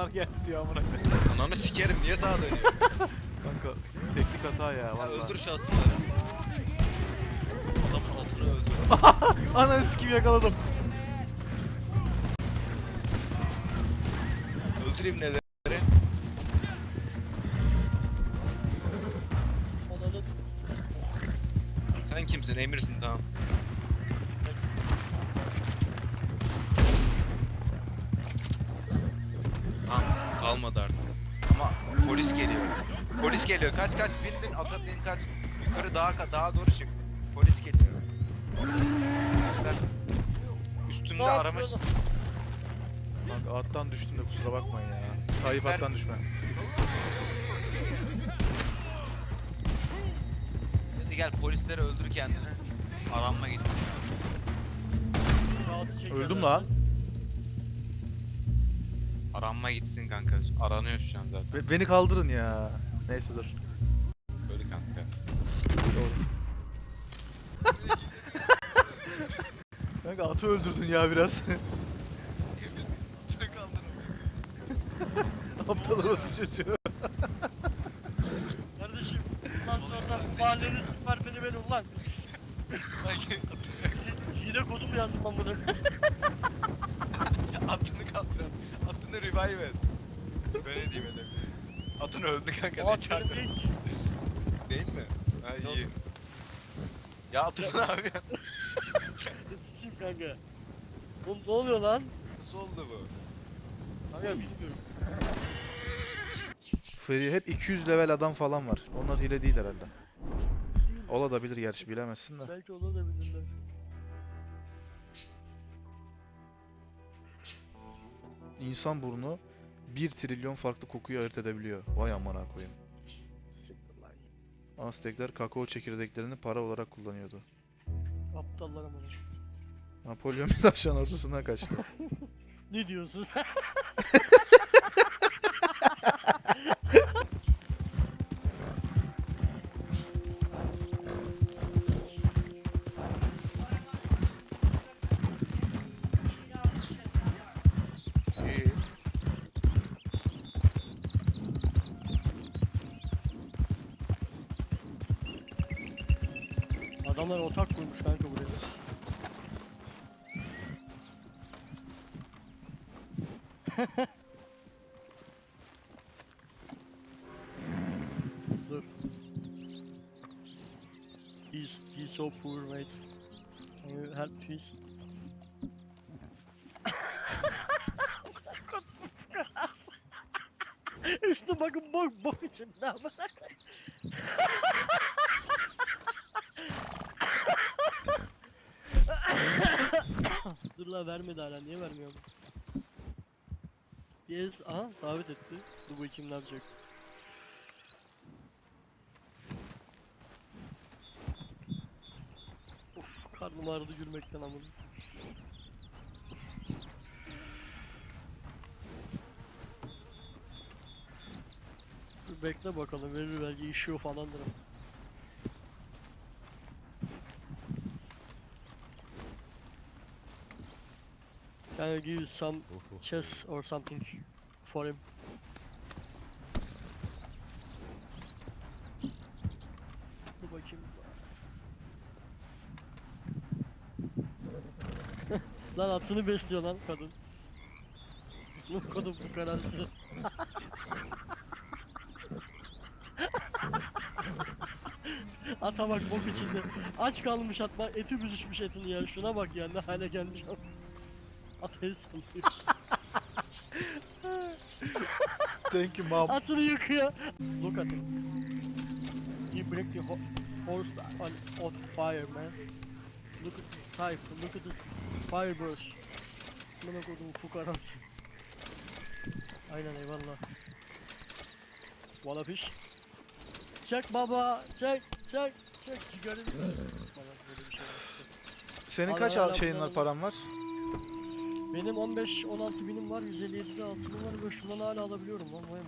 canavar geldi diyor amına. Ananı sikerim niye sağa dönüyor? Kanka teknik hata ya ya öldür şahsımları. Adamın altını öldür. Ananı sikim yakaladım. Öldüreyim neleri. Sen kimsin? Emirsin. Tamam kalmadı artık. Ama polis geliyor. Polis geliyor. Kaç kaç bin bin ata bin kaç. Yukarı dağa dağa doğru çık. Polis geliyor. Polisler üstümde arama? Kanka attan düştüm de kusura bakmayın ya. Tayyip attan düşme. Hadi gel polisleri öldür kendini. Aranma git. Öldüm lan. Aranma gitsin kanka. Aranıyor şu an zaten. Be- beni kaldırın ya. Neyse dur. Böyle kanka. Doğru. Kanka atı öldürdün ya biraz. Aptal orası çocuğu. Kardeşim bundan sonra mahallenin süpermeni benim ulan. Hile kodum yazdım ben bunu. Atını kaldır. Atını revive et. Böyle diyeyim edebiliriz. Atın öldü kanka. Ne çarptı? değil. Değil mi? Ha Yok. iyi. Ya atın ne yapıyorsun? Sıçayım kanka. Oğlum ne oluyor lan? Nasıl oldu bu? Kanka bilmiyorum. Free hep 200 level adam falan var. Onlar hile değil herhalde. Ola da bilir gerçi bilemezsin de. Belki onu da bilirler. İnsan burnu 1 trilyon farklı kokuyu ayırt edebiliyor. Vay amına koyayım. Aztekler kakao çekirdeklerini para olarak kullanıyordu. Aptallar ama. Napolyon bir tavşan ortasından kaçtı. Ne diyorsun sen? Dur. He's, he's so poor mate. Can you help please? Üstüne bakın bok bok içinde ama. Dur la vermedi hala niye vermiyor bu? Yes, aha davet etti. Dur bu kim ne yapacak? Of karnım ağrıdı yürümekten amına. Bekle bakalım verir belki işiyor falandır. Can you some chess or something for him? Dur bakayım. lan atını besliyor lan kadın. Lan kadın bu kararsız. Ata bak bok içinde. Aç kalmış at bak eti büzüşmüş etin ya. Şuna bak ya ne hale gelmiş. At el sallıyor. Thank you mom. Atını yıkıyor. Look at him. He break the ho horse on, on fire man. Look at this type. Look at this fire brush. Bana koydum fukarası. Aynen eyvallah. Wanna fish? Çek baba, çek, çek, çek. Cigarı Bana. Senin Al, kaç al, şeyin var paran var? Benim 15-16 binim var, 157 de altınım var ve şundan hala alabiliyorum lan vay mı?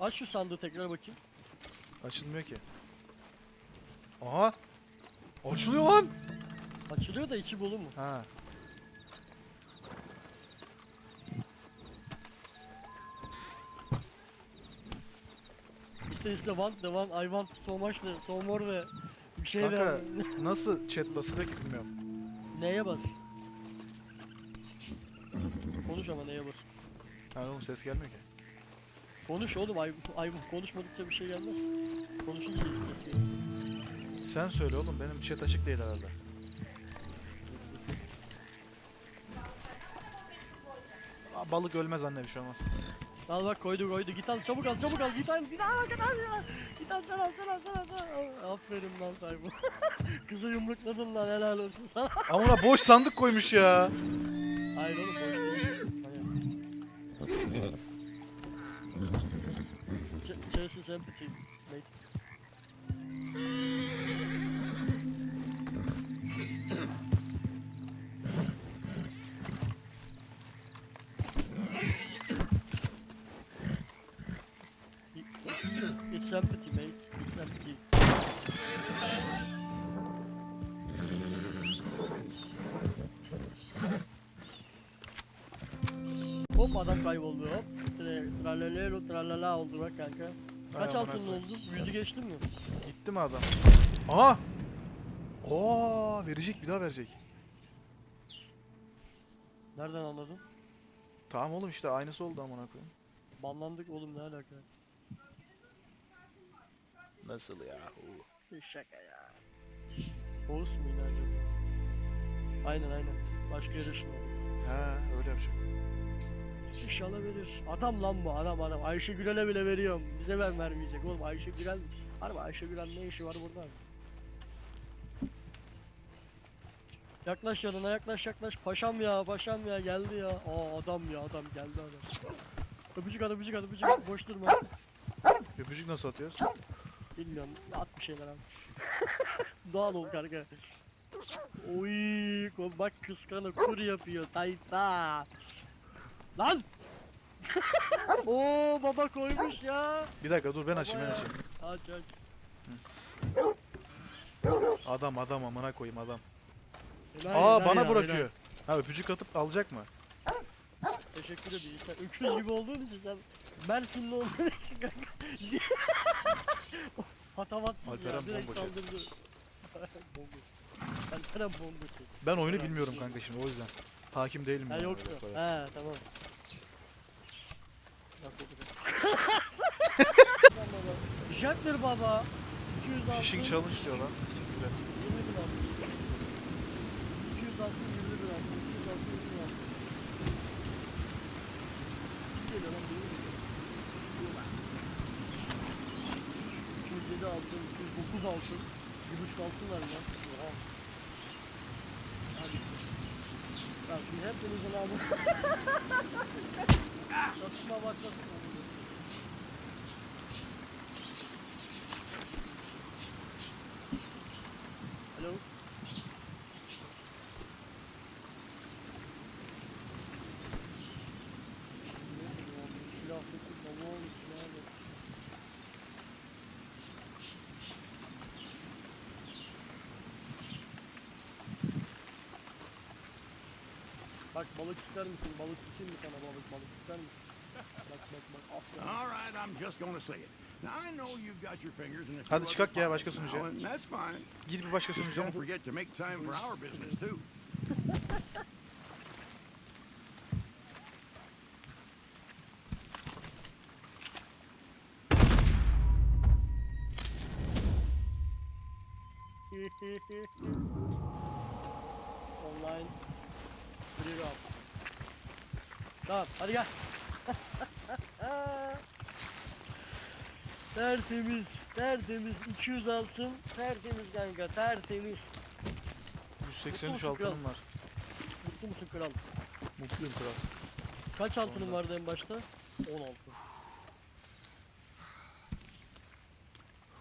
Aç şu sandığı tekrar bakayım. Açılmıyor ki. Aha! Açılıyor lan! Açılıyor da içi bolu mu? Ha. İşte işte want the one, I want so much the, so more the bir şey Kanka de nasıl chat basılıyor ki bilmiyorum. neye bas? Konuş ama neye bas? Ha oğlum ses gelmiyor ki. Konuş oğlum ay, ay konuşmadıkça bir şey gelmez. Konuşunca gelir ses gelir. Sen söyle oğlum benim chat açık değil herhalde. Aa, balık ölmez anne bir şey olmaz. Al bak koydu koydu git al çabuk al çabuk al git al git al git al ya. Git al sen al sen al sen al sen al. Aferin lan Tayfun. Kızı yumrukladın lan helal olsun sana. Ama ona boş sandık koymuş ya. Hayır oğlum boş değil. Hayır. Ch- Chase empathy. Mate. Adam kayboldu hop. Tra- Tralalelo tralala oldu bak kanka. Kaç Ay amına altın koyayım. oldu? Yüzü geçti mi? Gitti mi adam? Aha! Oo verecek bir daha verecek. Nereden anladın? Tamam oğlum işte aynısı oldu amına koyayım. Banlandık oğlum ne alaka? Nasıl ya? Şaka ya. Oğuz mu yine acaba? Aynen aynen. Başka şunu. He öyle yapacak. İnşallah verir. Adam lan bu adam adam. Ayşe Gürel'e bile veriyorum. Bize ben vermeyecek oğlum. Ayşe Gürel. Harbi Ayşe Gürel ne işi var burada? Yaklaş yanına yaklaş yaklaş. Paşam ya paşam ya geldi ya. Aa adam ya adam geldi adam. Öpücük at öpücük at öpücük at. Boş durma. Öpücük nasıl atıyoruz? Bilmiyorum. At bir şeyler abi. Doğal ol kanka. Oy, bak kıskanı kur yapıyor tayfa. Lan! Oo baba koymuş ya. Bir dakika dur ben açayım ben açayım. Aç aç. Adam adam amına koyayım adam. Helal, Aa helal bana ya, bırakıyor. helal. Ha öpücük atıp alacak mı? Teşekkür ederim. Sen öküz gibi olduğun için sen Mersinli olduğun için kanka. Hatavatsız ya. Alperen Direkt bomboş saldırdı. bomboş. Sana bomboş. Ben oyunu bilmiyorum kanka şimdi o yüzden. Hakim değilim Ha yani yoksa. He tamam. Bak. Jackler baba. 200 altın. Fishing challenge diyor lan. Siktir et. 20 bin altın. 200 altın 20 bin altın. 200 altın 20 bin altın. Kim geliyor lan benim geliyor. 207 altın, 209 altın. 1.5 altın var lan. Oha. Hadi. Ya şimdi hepinizin abi. Çatışma başlasın. Alo. Bak balık ister misin? Balık tutayım mı sana balık balık ister misin? Bak bak bak aferin. All right, I'm just gonna say it. Now I know you've got your fingers in a few Hadi other çıkak ya, başka now, sunucuya. and That's fine. Git bir başka Just sunucuya. don't forget to make time for our business too. Online. Free roam. Tamam hadi gel. tertemiz, tertemiz 200 altın, tertemiz kanka, tertemiz. 183 Mutlu musun altınım var. Mutlu musun kral? Mutluyum kral. Kaç altının Onda. vardı en başta? 10 altın.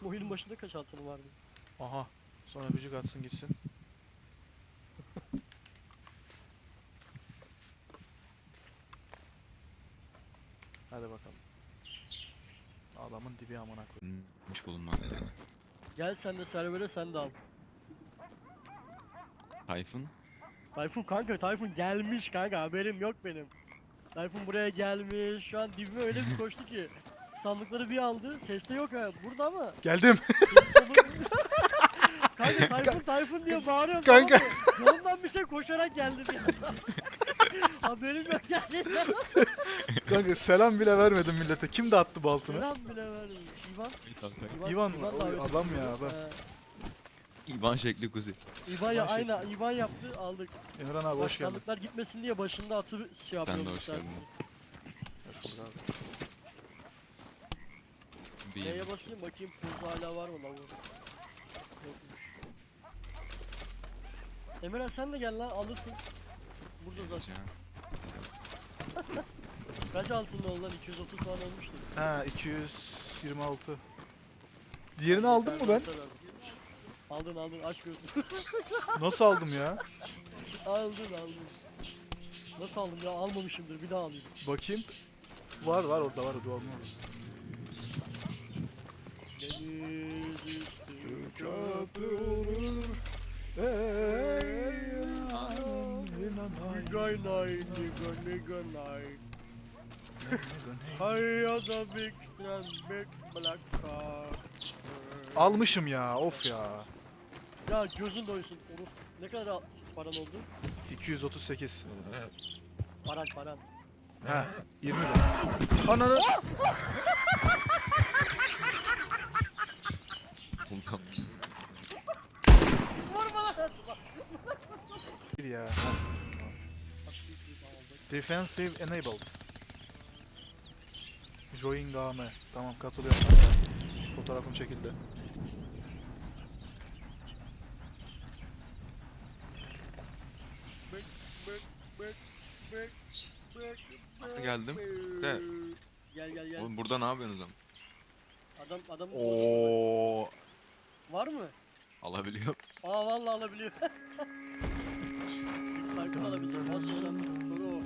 Bu oyunun başında kaç altının vardı? Aha. Sonra öpücük atsın gitsin. Hadi bakalım. Dibi amına koy. Bulunmuş bulunmaktaydı. Gel sen de servere sen de al. Tayfun. Tayfun kanka Tayfun gelmiş kanka haberim yok benim. Tayfun buraya gelmiş şu an dibime öyle bir koştu ki. sandıkları bir aldı. Ses de yok ha. Burada ama. Geldim. Kanka Tayfun Tayfun diye bağırıyorum. Kanka. tamam mı? Yoldan bir şey koşarak geldi bir anda. Haberim yok yani. Kanka selam bile vermedim millete. Kim dağıttı bu altını? Selam bile verdim. İvan. İvan mı? İvan Oy, davet adam ya, adam. He. İvan şekli kuzi. İvan ya aynı İvan yaptı aldık. Emran abi hoş geldin. sandıklar gitmesin diye başında atı şey Sen de hoş geldin. Hoş bulduk abi. Bir Neye basayım bakayım pulda hala var mı lan bu? Yokmuş. Emirhan sen de gel lan alırsın. Burada zaten. Ya. Kaç altın oldu lan? 230 falan olmuştu. Ha 226. Diğerini aldın mı ben? Aldın aldın aç gözünü. Nasıl aldım ya? aldın aldın. Nasıl aldım ya almamışımdır bir daha alayım. Bakayım. Var var orada var orada olmaz. Deniz üstü Köprü Ey nay Hayata big sun big black car Almışım ya of ya. Ya gözün doysun Oruz. Ne kadar al- paran oldu? 238. Paran paran. Ha 20 lira. Ananı. Vurma lan! Bir ya. Defensive enabled. Join game. Tamam katılıyorum. Fotoğrafım çekildi. Geldim. De. Gel gel gel. Oğlum burada ne yapıyorsunuz ama? Adam adam Oo. var mı? Alabiliyor. Aa vallahi alabiliyor. Farkını alabilecek. Asıl önemli soru o.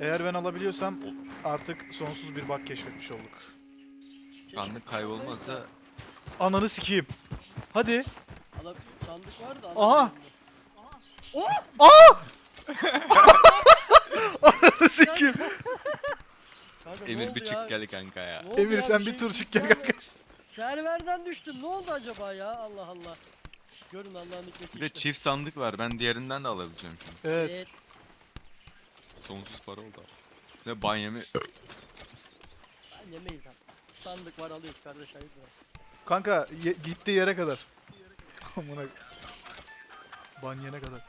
Eğer ben alabiliyorsam artık sonsuz bir bak keşfetmiş olduk. Sandık kaybolmazsa Ananı sikeyim. Hadi. Adam sandık var da Aha! alamadım Ananı sikeyim. Kanka, ne Emir oldu bir ya? çık gel kanka ya. Ne oldu Emir ya? sen Bir bir şey- tur çık gel kanka. Serverden düştüm. Ne oldu acaba ya? Allah Allah. Görün Allah'ın hikmeti Bir de işte. çift sandık var. Ben diğerinden de alabileceğim şimdi. Evet. Sonsuz para oldu abi. Ne banyemi Ben yemeyiz abi. Sandık var alıyoruz kardeş ayıp var. Kanka ye- gittiği yere kadar. Amına. Banyene kadar.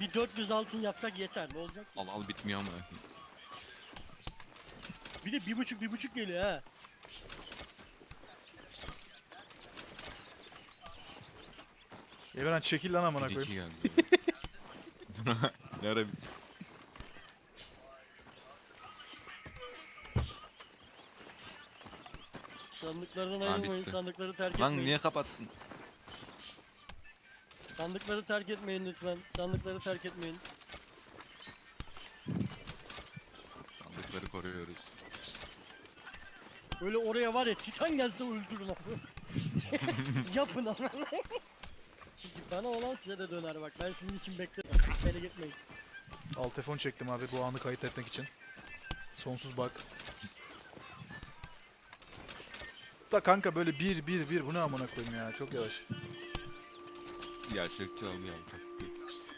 Bir 400 altın yapsak yeter. Ne olacak? ki? al al bitmiyor ama. Bir de bir buçuk bir buçuk geliyor ha. Emran çekil lan amına Bir iki koyayım. geldi. ne ara bit- Sandıklardan Ha, ayrılmayın. bitti. Sandıkları terk Lan etmeyin. niye kapattın? Sandıkları terk etmeyin lütfen. Sandıkları terk etmeyin. Sandıkları koruyoruz. Böyle oraya var ya titan gelse öldürün abi. Yapın ama. Çünkü bana olan size de döner bak. Ben sizin için beklerim. Beni gitmeyin. Alt telefon çektim abi bu anı kayıt etmek için. Sonsuz bak. Da kanka böyle bir bir bir bu ne amına koyayım ya çok yavaş. Gerçekçi abi ya.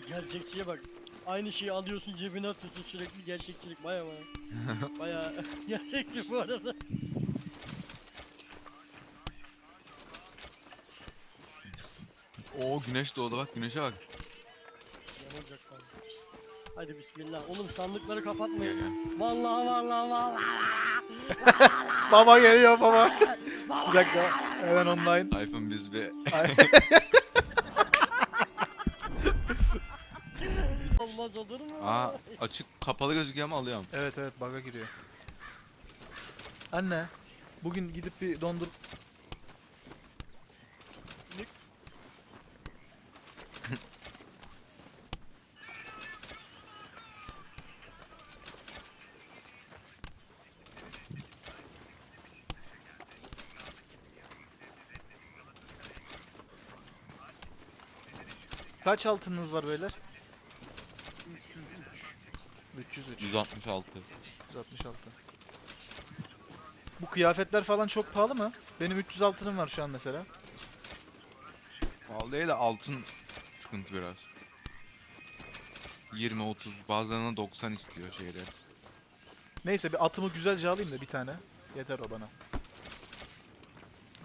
Gerçekçiye bak. Aynı şeyi alıyorsun cebine atıyorsun sürekli gerçekçilik baya baya. baya gerçekçi bu arada. Oo güneş doğdu bak güneşe bak. Yanacak lan. Hadi bismillah. Oğlum sandıkları Gel kapatmayın. gel. Vallahi vallahi vallahi. Baba geliyor baba. Bir dakika hemen online. Tayfun biz bir Olmaz olur mu? Aa açık kapalı gözüküyor ama alıyorum. Evet evet bug'a giriyor. Anne bugün gidip bir dondur... Kaç altınınız var beyler? 303. 303. 166. 166. Bu kıyafetler falan çok pahalı mı? Benim 300 altınım var şu an mesela. Vallahi de altın sıkıntı biraz. 20-30 bazılarına 90 istiyor şeyler. Neyse bir atımı güzelce alayım da bir tane. Yeter o bana.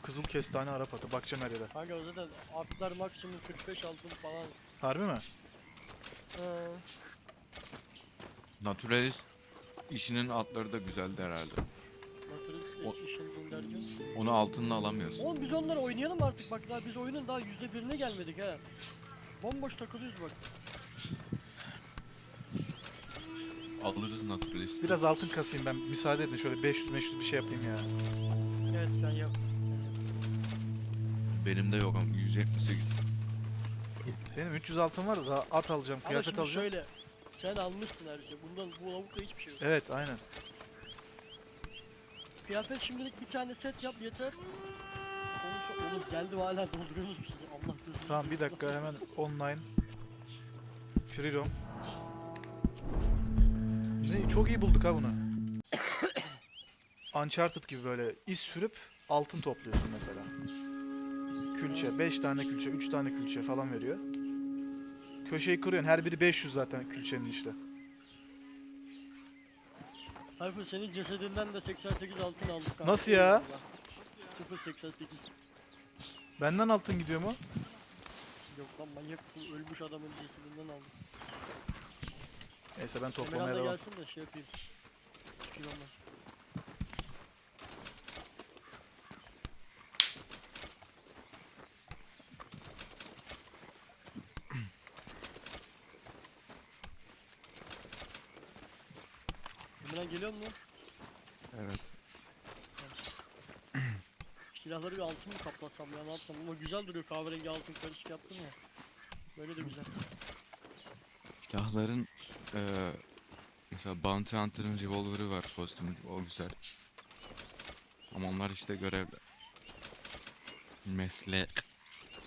Kızıl kestane Arap atı. Bakacağım her yere. Kanka zaten atlar maksimum 45 altın falan. Harbi mi? Ee, Naturalist işinin atları da güzeldi herhalde. O- Naturalist işin derken. Onu altınla alamıyorsun. Oğlum biz onları oynayalım artık bak daha biz oyunun daha yüzde birine gelmedik ha. Bomboş takılıyoruz bak. Alırız naturalist. Biraz altın kasayım ben. Müsaade edin şöyle 500-500 bir şey yapayım ya. Evet sen yap. Benim de yok ama 178. Benim 300 altın var da at alacağım, Ama kıyafet şimdi alacağım. şöyle. Sen almışsın her şeyi. Bundan bu lavukla hiçbir şey yok. Evet aynen. Kıyafet şimdilik bir tane set yap yeter. Oğlum geldi hala dolduruyorsunuz siz. Allah gözünü Tamam bir dakika hemen online. Free roam. Ne çok iyi bulduk ha bunu. Uncharted gibi böyle iz sürüp altın topluyorsun mesela. Külçe, 5 tane külçe, 3 tane külçe falan veriyor. Köşeyi kırıyorsun. Her biri 500 zaten külçenin işte. Tayfun senin cesedinden de 88 altın aldık kanka. Nasıl ya? 0.88. Benden altın gidiyor mu? Yok lan manyak mısın? Ölmüş adamın cesedinden aldım. Neyse ben Emirhan toplamaya da devam. gelsin de şey yapayım. Çıkayım ondan. Emirhan geliyor mu? Evet. Silahları bir altın mı kaplasam ya ne yapsam ama güzel duruyor kahverengi altın karışık yaptım ya. Böyle de güzel. Silahların eee mesela Bounty Hunter'ın revolver'ı var kostümü o güzel. Ama onlar işte görevler. Meslek.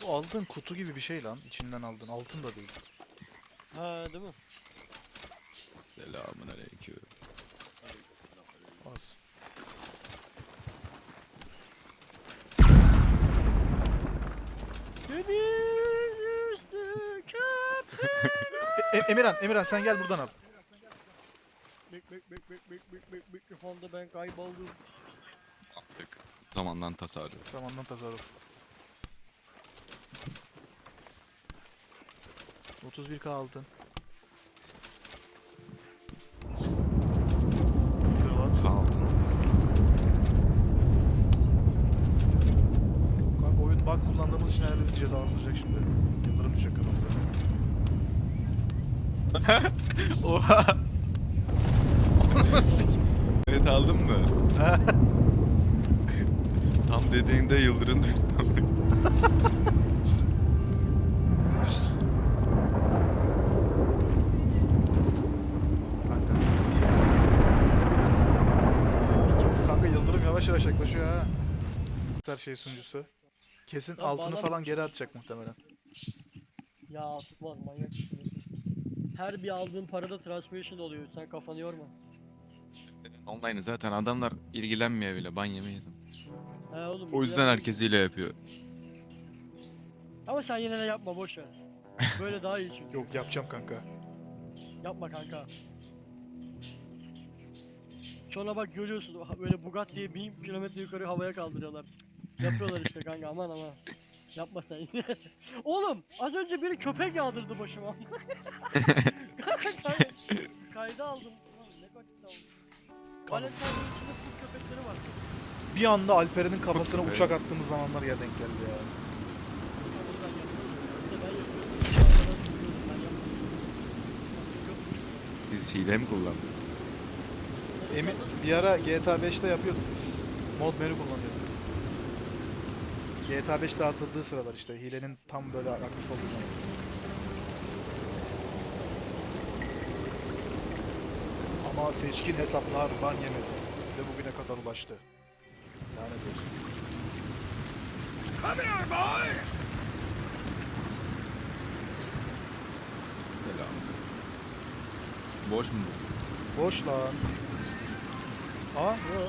Bu aldığın kutu gibi bir şey lan. İçinden aldın. Altın da değil. Ha değil mi? Selamun aleyküm. Az. Deniz üstü köprü. E- E- Emirhan, Emirhan sen gel buradan al. Bek bek bek bek bek bek bek mikrofonda ben kayboldum. Artık zamandan tasarruf. Zamandan tasarruf. 31k altın. Sağ altın. Kanka oyun bug kullandığımız için herhalde bizi cezalandıracak şimdi. Yıldırım düşecek kafamıza. Oha! evet aldın mı? Tam dediğinde yıldırım düştü. Kanka. Kanka Yıldırım yavaş yavaş yaklaşıyor ha. Her şey sunucusu. Kesin Lan altını falan geri atacak muhtemelen. Ya tutmaz manyak mısın? Her bir aldığın parada transmission oluyor. Sen kafanı yorma. Online zaten adamlar ilgilenmiyor bile ban yemeyiz. He oğlum. O yüzden güzel. herkes hile yapıyor. Ama sen yine de yapma boş ver. Böyle daha iyi çünkü. Yok yapacağım kanka. Yapma kanka. Sonra bak görüyorsun böyle Bugatti'ye 1000 kilometre yukarı havaya kaldırıyorlar. Yapıyorlar işte kanka aman aman. Yapma sen yine. Oğlum az önce biri köpek yağdırdı başıma. Kay- Kayda aldım. Ulan ne kadar aldım. Valentine'ın içinde full köpekleri var. Bir anda Alperen'in kafasına Çok uçak attığımız zamanlar ya denk geldi ya. Oradan yapıyorum. Bir de ben yapıyorum. Bir de arkadan sürüyorum, ben yapmıyorum. Çok- Siz hile mi kullandınız? Emi bir ara GTA 5'te yapıyorduk biz. Mod menü kullanıyorduk. GTA 5 dağıtıldığı sıralar işte hilenin tam böyle aktif olduğu zaman. Ama seçkin hesaplar ban yemedi ve bugüne kadar ulaştı. Lanet olsun. Selam. Boş mu bu? Boş lan. Aa, yo.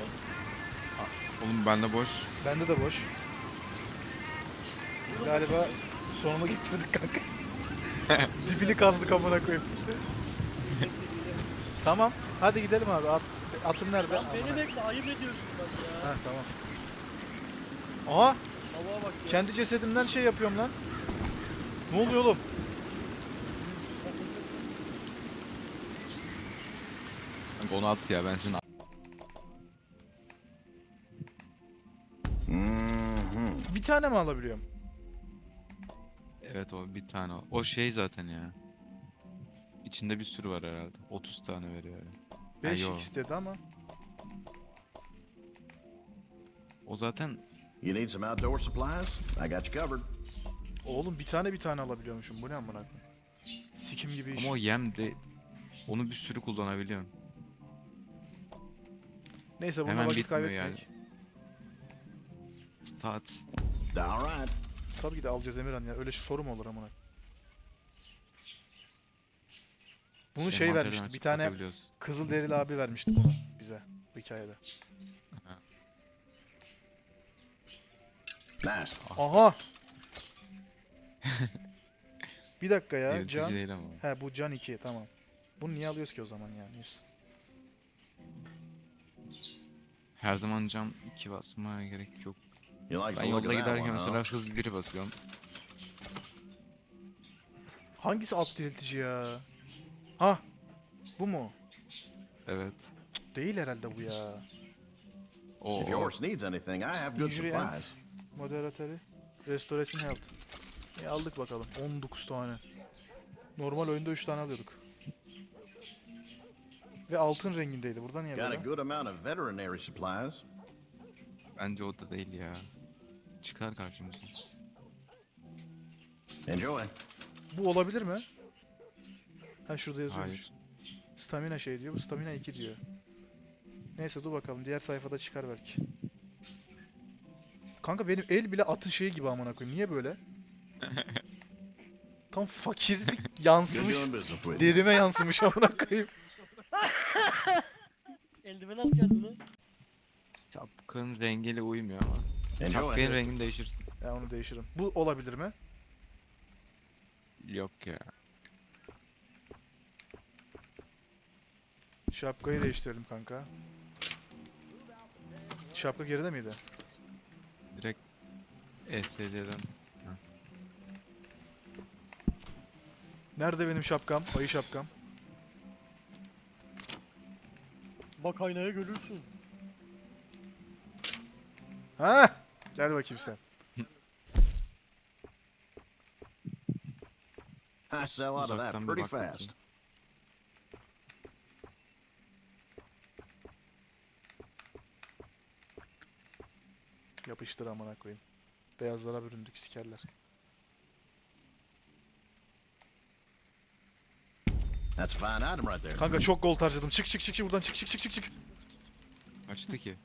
Oğlum bende boş. Bende de boş. Galiba sonunu getirdik kanka. Dibini kazdık amına koyayım. tamam. Hadi gidelim abi. At, atım nerede? Lan Amına- beni bekle ayıp ediyorsun bak ya. Ha tamam. Aha Hava bak ya. kendi cesedimden şey yapıyorum lan. Ne oluyor oğlum? Kanka onu at ya ben seni Mm-hmm. Bir tane mi alabiliyorum? Evet o bir tane o. O şey zaten ya. İçinde bir sürü var herhalde. 30 tane veriyor yani. 5 yo. istedi ama. O zaten You need some outdoor supplies? I got you covered. Oğlum bir tane bir tane alabiliyormuşum. Bu ne amına koyayım? Sikim gibi iş. ama o yem de onu bir sürü kullanabiliyorsun. Neyse bununla hemen vakit bitmiyor kaybetmek. yani. Stat. All right. Tabii ki de alacağız Emirhan ya. Öyle soru mu olur amına? Bunu şey envanterden vermişti. Bir tane kızıl derili abi vermişti bunu bize bu hikayede. Aha. bir dakika ya Yırtıcı can. değil ama. He bu can 2 tamam. Bunu niye alıyoruz ki o zaman yani? Neyse. Her zaman cam 2 basmaya gerek yok. Ben yolda giderken mesela huh? hız 1 basıyorum. Hangisi alt diriltici ya? Ha. Bu mu? Evet. Değil herhalde bu ya. O, If yours needs anything, I have good Injury supplies. Moderatörü. Restoration health. E aldık bakalım. 19 tane. Normal oyunda 3 tane alıyorduk. Ve altın rengindeydi. Burada niye Got a böyle? good amount of veterinary supplies. Bence o da değil ya. Çıkar karşımıza. Enjoy. Bu olabilir mi? Ha şurada yazıyormuş. Hayır. Stamina şey diyor. Bu stamina 2 diyor. Neyse dur bakalım. Diğer sayfada çıkar belki. Kanka benim el bile atın şeyi gibi amına koyayım. Niye böyle? Tam fakirlik yansımış. Derime yansımış amına koyayım. Eldiven al kendine. Şapkanın rengiyle uymuyor ama. Şapkanın rengini değişirsin. Ya onu değişirim. Bu olabilir mi? Yok ya. Şapkayı değiştirelim kanka. Şapka geride miydi? Direkt SSD'den. Nerede benim şapkam? Ayı şapkam. Bak aynaya görürsün. Ha? Gel bakayım sen. I sell out of that Uzaktan bir pretty bak bakayım. fast. Yapıştır amına koyayım. Beyazlara büründük sikerler. That's a fine item right there. Kanka çok gold harcadım. Çık çık çık çık buradan çık çık çık çık çık. Açtı ki.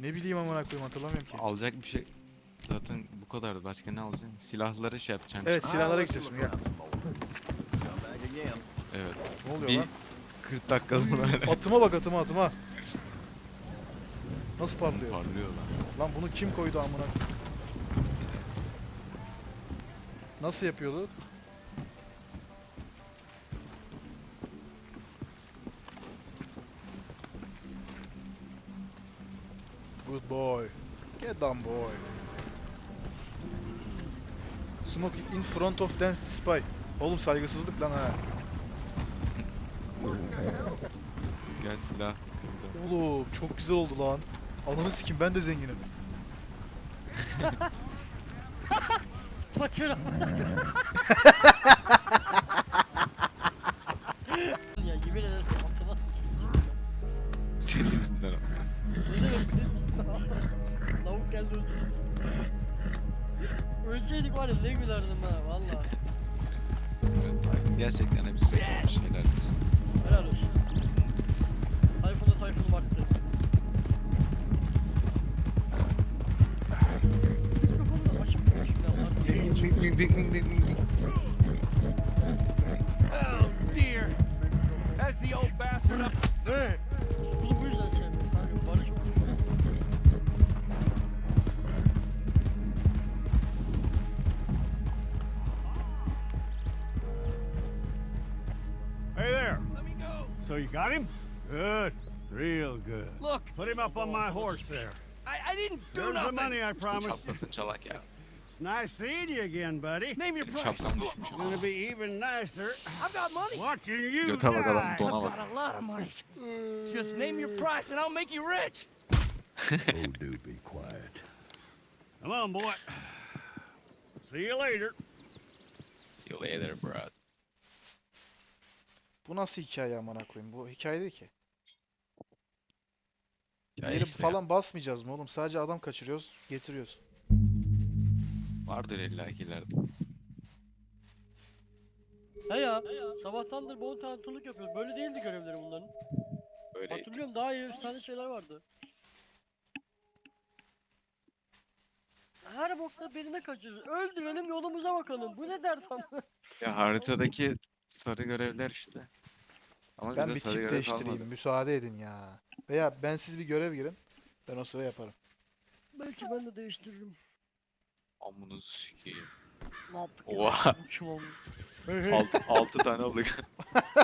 Ne bileyim amına koyayım hatırlamıyorum ki. Alacak bir şey zaten bu kadardı. Başka ne alacaksın? Silahları şey yapacaksın. Evet silahlara gideceğiz şimdi gel. Evet. Ne oluyor Bir lan? 40 dakikalığına Atıma bak atıma atıma. Nasıl parlıyor? parlıyor lan. Lan bunu kim koydu amına? Nasıl yapıyordu? Down boy. Smoke in front of dance spy. Oğlum saygısızlık lan ha. Gel silah. Oğlum çok güzel oldu lan. Ananı sikim ben de zenginim. Fakir got him? Good. Real good. Look, Put him up on my horse there. I, I didn't do There's the nothing. money I promised. Çatlasın çalak ya. It's nice seeing you again, buddy. Name your price. It's gonna be even nicer I've got money. watching you Göte bak adam die. dona I've got a lot of money. Just name your price and I'll make you rich. Oh, do be quiet. Come on, boy. See you later. See you later bro. Bu nasıl hikaye amına koyayım? Bu hikaye değil ki. Ya Yeri işte ya, falan basmayacağız mı oğlum? Sadece adam kaçırıyoruz, getiriyoruz. Vardır illa ki ileride. He ya. Sabahtandır bol tantuluk yapıyoruz. Böyle değildi görevleri bunların. Öyle Hatırlıyorum daha iyi efsane şeyler vardı. Her bokta birine kaçırırız. Öldürelim yolumuza bakalım. Bu ne dert ama. Ya haritadaki sarı görevler işte. Ama Ben bir sarı tip görev değiştireyim. kalmadı. Müsaade edin ya. Veya ben siz bir görev girin. Ben o sıra yaparım. Belki ben de değiştiririm. Amınızı sikeyim. Ne yaptık Oha. Kim oldu? Altı, altı tane aldık.